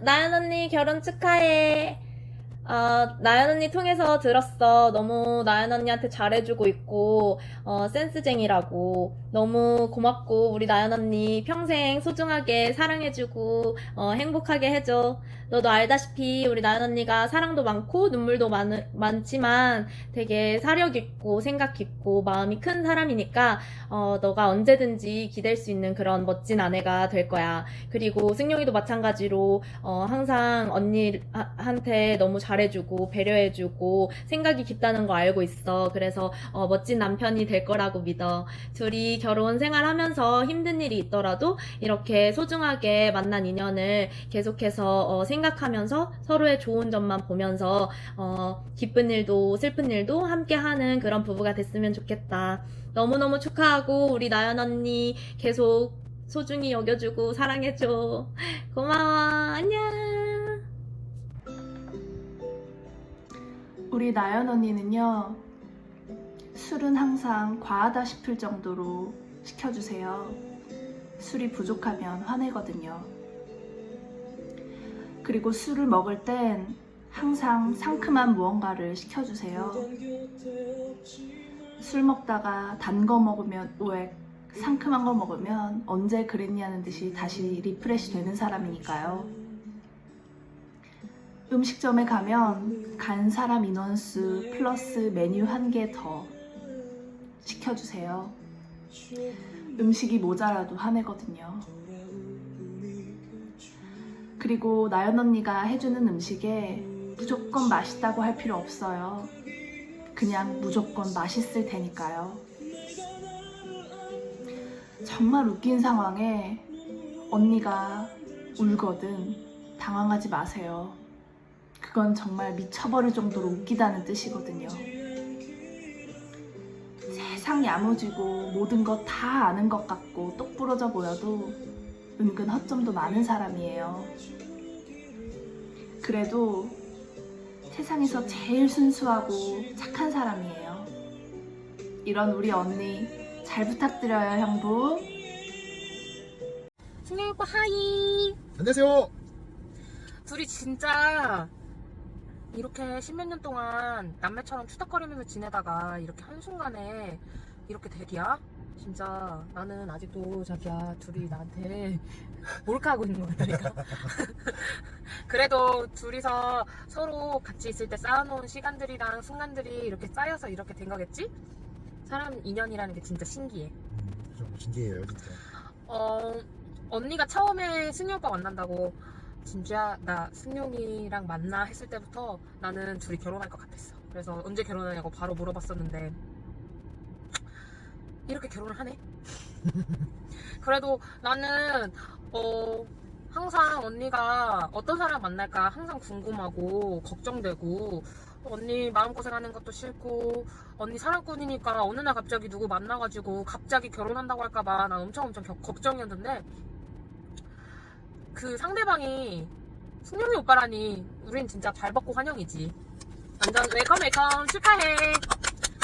나연 언니 결혼 축하해. 어, 나연 언니 통해서 들었어. 너무 나연 언니한테 잘해주고 있고, 어, 센스쟁이라고. 너무 고맙고, 우리 나연 언니 평생 소중하게 사랑해주고, 어, 행복하게 해줘. 너도 알다시피 우리 나연 언니가 사랑도 많고, 눈물도 많, 많지만 되게 사력 있고, 생각 있고, 마음이 큰 사람이니까, 어, 너가 언제든지 기댈 수 있는 그런 멋진 아내가 될 거야. 그리고 승용이도 마찬가지로 어, 항상 언니한테 너무 잘해주고 배려해주고 생각이 깊다는 거 알고 있어. 그래서 어, 멋진 남편이 될 거라고 믿어. 둘이 결혼 생활하면서 힘든 일이 있더라도 이렇게 소중하게 만난 인연을 계속해서 어, 생각하면서 서로의 좋은 점만 보면서 어, 기쁜 일도 슬픈 일도 함께 하는 그런 부부가 됐으면 좋겠다. 너무너무 축하하고 우리 나연 언니 계속 소중히 여겨주고 사랑해줘. 고마워. 안녕. 우리 나연 언니는요, 술은 항상 과하다 싶을 정도로 시켜주세요. 술이 부족하면 화내거든요. 그리고 술을 먹을 땐 항상 상큼한 무언가를 시켜주세요. 술 먹다가 단 거 먹으면 우액, 상큼한 거 먹으면 언제 그랬냐는 듯이 다시 리프레시 되는 사람이니까요. 음식점에 가면 간 사람 인원수 플러스 메뉴 한 개 더 시켜주세요. 음식이 모자라도 화내거든요. 그리고 나연 언니가 해주는 음식에 무조건 맛있다고 할 필요 없어요. 그냥 무조건 맛있을 테니까요. 정말 웃긴 상황에 언니가 울거든 당황하지 마세요. 그건 정말 미쳐버릴 정도로 웃기다는 뜻이거든요. 세상 야무지고 모든 것 다 아는 것 같고 똑부러져 보여도 은근 허점도 많은 사람이에요. 그래도 세상에서 제일 순수하고 착한 사람이에요. 이런 우리 언니 잘 부탁드려요, 형부. 승용 오빠 하이. 안녕하세요. 둘이 진짜 이렇게 십몇 년 동안 남매처럼 투닥거리면서 지내다가 이렇게 한순간에 이렇게 되기야? 진짜 나는 아직도 자기야 둘이 나한테 몰카하고 있는 것 같다니까. 그래도 둘이서 서로 같이 있을 때 쌓아놓은 시간들이랑 순간들이 이렇게 쌓여서 이렇게 된 거겠지? 사람 인연이라는 게 진짜 신기해. 좀 신기해요, 진짜. 어, 언니가 처음에 승용 오빠 만난다고 진주야 나 승용이랑 만나 했을 때부터 나는 둘이 결혼할 것 같았어. 그래서 언제 결혼하냐고 바로 물어봤었는데 이렇게 결혼을 하네. 그래도 나는 어 항상 언니가 어떤 사람 만날까 항상 궁금하고 걱정되고 언니 마음고생하는 것도 싫고 언니 사랑꾼이니까 어느 날 갑자기 누구 만나가지고 갑자기 결혼한다고 할까봐 난 엄청 엄청 겨- 걱정이었는데 그 상대방이 승용이 오빠라니 우린 진짜 발 뻗고 환영이지 완전 웰컴 웰컴 축하해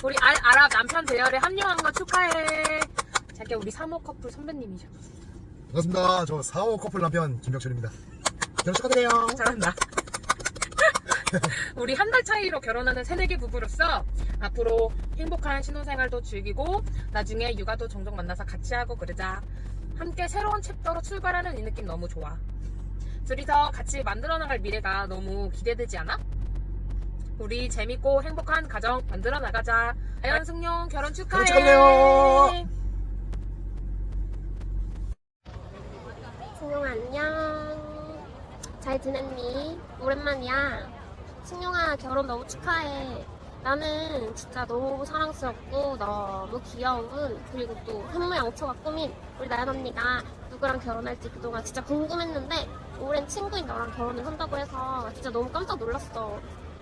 우리 알, 아랍 남편 대열에 합류한 거 축하해 자기야 우리 3호 커플 선배님이셔 반갑습니다. 저 4호 커플 남편 김병철입니다. 결혼 축하드려요. 잘한다. 우리 한 달 차이로 결혼하는 새내기 부부로서 앞으로 행복한 신혼생활도 즐기고 나중에 육아도 종종 만나서 같이 하고 그러자. 함께 새로운 챕터로 출발하는 이 느낌 너무 좋아. 둘이서 같이 만들어 나갈 미래가 너무 기대되지 않아? 우리 재밌고 행복한 가정 만들어 나가자. 아연 승용 결혼 축하해. 결혼 축하드려요. 승용아 안녕 잘 지냈니? 오랜만이야 승용아 결혼 너무 축하해 나는 진짜 너무 사랑스럽고 너무 귀여운 그리고 또 현모양처가 꾸민 우리 나연 언니가 누구랑 결혼할지 그동안 진짜 궁금했는데 오랜 친구인 너랑 결혼을 한다고 해서 진짜 너무 깜짝 놀랐어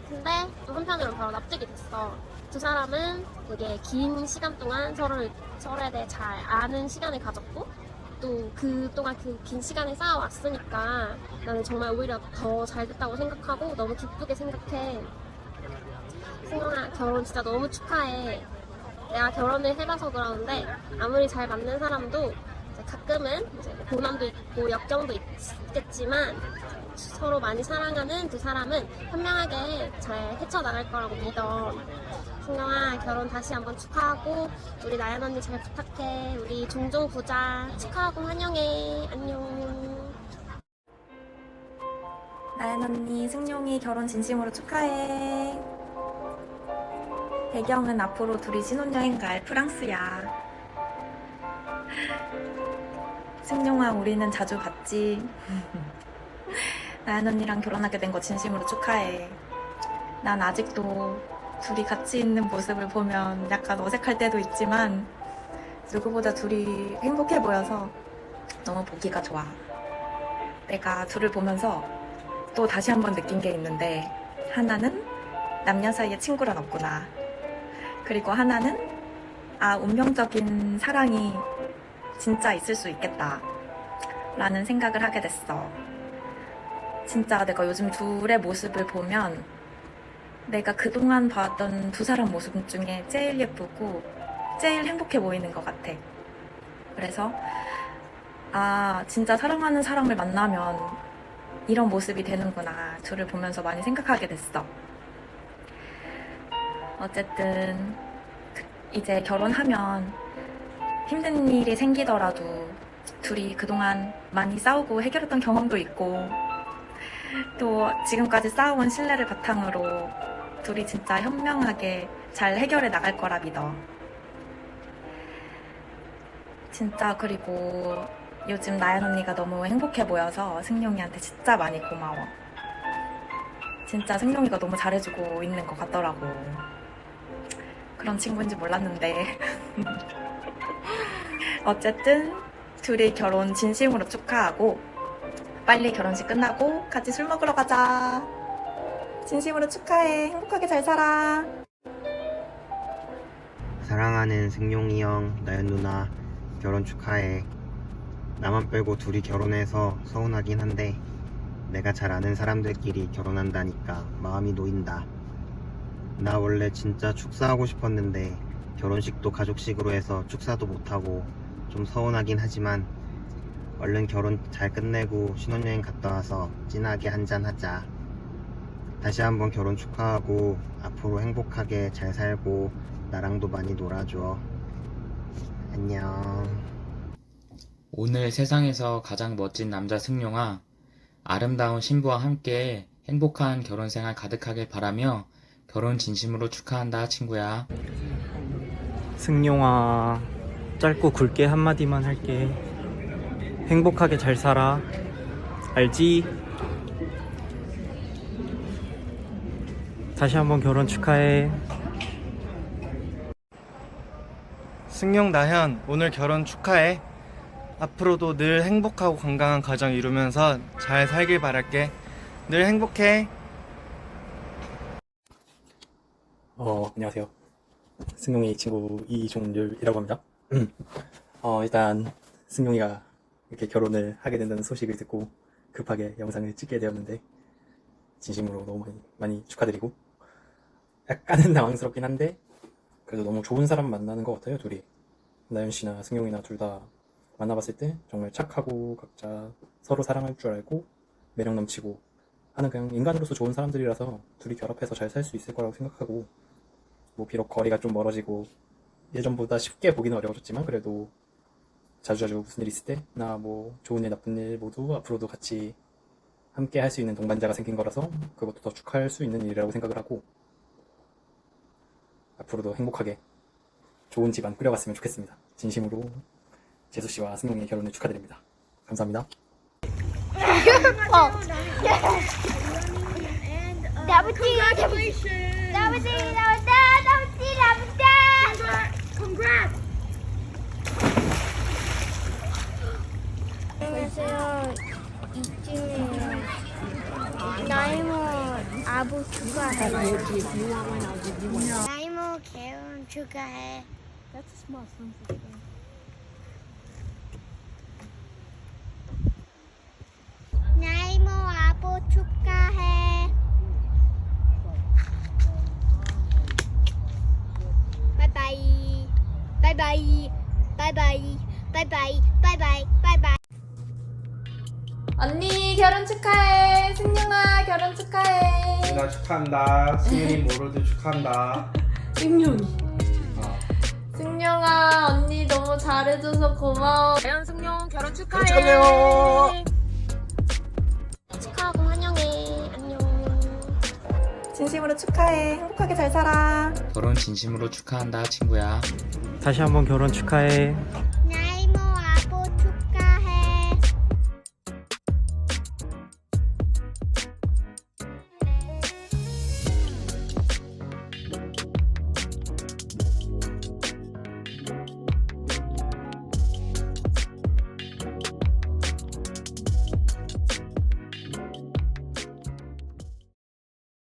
근데 또 한편으로는 바로 납득이 됐어 두 사람은 되게 긴 시간 동안 서로를 서로에 대해 잘 아는 시간을 가졌고 또 그동안 그 긴 시간을 쌓아왔으니까 나는 정말 오히려 더 잘 됐다고 생각하고 너무 기쁘게 생각해. 결혼 진짜 너무 축하해. 내가 결혼을 해봐서 그러는데 아무리 잘 맞는 사람도 이제 가끔은 이제 고난도 있고 역경도 있겠지만 서로 많이 사랑하는 두 사람은 현명하게 잘 헤쳐나갈 거라고 믿어. 승경아 결혼 다시 한번 축하하고 우리 나연 언니 잘 부탁해. 우리 종종 보자. 축하하고 환영해. 안녕. 나연 언니, 승용이 결혼 진심으로 축하해. 배경은 앞으로 둘이 신혼여행 갈 프랑스야. 승용아, 우리는 자주 봤지. 나연 언니랑 결혼하게 된 거 진심으로 축하해. 난 아직도 둘이 같이 있는 모습을 보면 약간 어색할 때도 있지만 누구보다 둘이 행복해 보여서 너무 보기가 좋아. 내가 둘을 보면서 또 다시 한번 느낀 게 있는데 하나는 남녀 사이에 친구란 없구나. 그리고 하나는 아 운명적인 사랑이 진짜 있을 수 있겠다. 라는 생각을 하게 됐어. 진짜 내가 요즘 둘의 모습을 보면 내가 그동안 봤던 두 사람 모습 중에 제일 예쁘고 제일 행복해 보이는 것 같아. 그래서 아 진짜 사랑하는 사람을 만나면 이런 모습이 되는구나. 둘을 보면서 많이 생각하게 됐어. 어쨌든, 그- 이제 결혼하면 힘든 일이 생기더라도 둘이 그동안 많이 싸우고 해결했던 경험도 있고, 또 지금까지 쌓아온 신뢰를 바탕으로 둘이 진짜 현명하게 잘 해결해 나갈 거라 믿어. 진짜 그리고 요즘 나연 언니가 너무 행복해 보여서 승용이한테 진짜 많이 고마워. 진짜 승용이가 너무 잘해주고 있는 것 같더라고. 그런 친구인지 몰랐는데. 어쨌든 둘이 결혼 진심으로 축하하고 빨리 결혼식 끝나고 같이 술 먹으러 가자. 진심으로 축하해. 행복하게 잘 살아. 사랑하는 승용이 형, 나연 누나 결혼 축하해. 나만 빼고 둘이 결혼해서 서운하긴 한데 내가 잘 아는 사람들끼리 결혼한다니까 마음이 놓인다. 나 원래 진짜 축사하고 싶었는데 결혼식도 가족식으로 해서 축사도 못하고 좀 서운하긴 하지만 얼른 결혼 잘 끝내고 신혼여행 갔다 와서 진하게 한잔 하자. 다시 한번 결혼 축하하고 앞으로 행복하게 잘 살고 나랑도 많이 놀아줘. 안녕. 오늘 세상에서 가장 멋진 남자 승용아, 아름다운 신부와 함께 행복한 결혼 생활 가득하길 바라며 결혼 진심으로 축하한다, 친구야. 승용아, 짧고 굵게 한마디만 할게. 행복하게 잘 살아. 알지? 다시 한번 결혼 축하해. 승용 나현, 오늘 결혼 축하해. 앞으로도 늘 행복하고 건강한 가정 이루면서 잘 살길 바랄게. 늘 행복해. 어, 안녕하세요. 승용이 친구 이종률이라고 합니다. 어, 일단 승용이가 이렇게 결혼을 하게 된다는 소식을 듣고 급하게 영상을 찍게 되었는데 진심으로 너무 많이, 많이 축하드리고 약간은 당황스럽긴 한데 그래도 너무 좋은 사람 만나는 것 같아요, 둘이. 나연 씨나 승용이나 둘 다 만나봤을 때 정말 착하고 각자 서로 사랑할 줄 알고 매력 넘치고 하는 그냥 인간으로서 좋은 사람들이라서 둘이 결합해서 잘 살 수 있을 거라고 생각하고 뭐 비록 거리가 좀 멀어지고 예전보다 쉽게 보기는 어려워졌지만 그래도 자주자주 무슨 일 있을 때나 뭐 좋은 일 나쁜 일 모두 앞으로도 같이 함께 할 수 있는 동반자가 생긴 거라서 그것도 더 축하할 수 있는 일이라고 생각을 하고 앞으로도 행복하게 좋은 집안 꾸려갔으면 좋겠습니다. 진심으로 재수 씨와 승용의 결혼을 축하드립니다. 감사합니다. 나부지 나부지 나부지 나부다 나부지 나부다 Congrats 벌써 이쯤에 나이모 아부 축하해 나이모 결혼 축하해 나이모 아부 축하해 바이바이 바이바이 바이바이 바이바이 바이바이 언니 결혼 축하해. 승용아 결혼 축하해. 누나 축하한다. 승윤이 모로도 축하한다. 승용이. 어. 승용아 언니 너무 잘해줘서 고마워. 나연 승용 결혼 축하해. 축하해요. 축하하고 환영해. 안녕. 진심으로 축하해. 행복하게 잘 살아. 결혼 진심으로 축하한다 친구야. 다시 한번 결혼 축하해.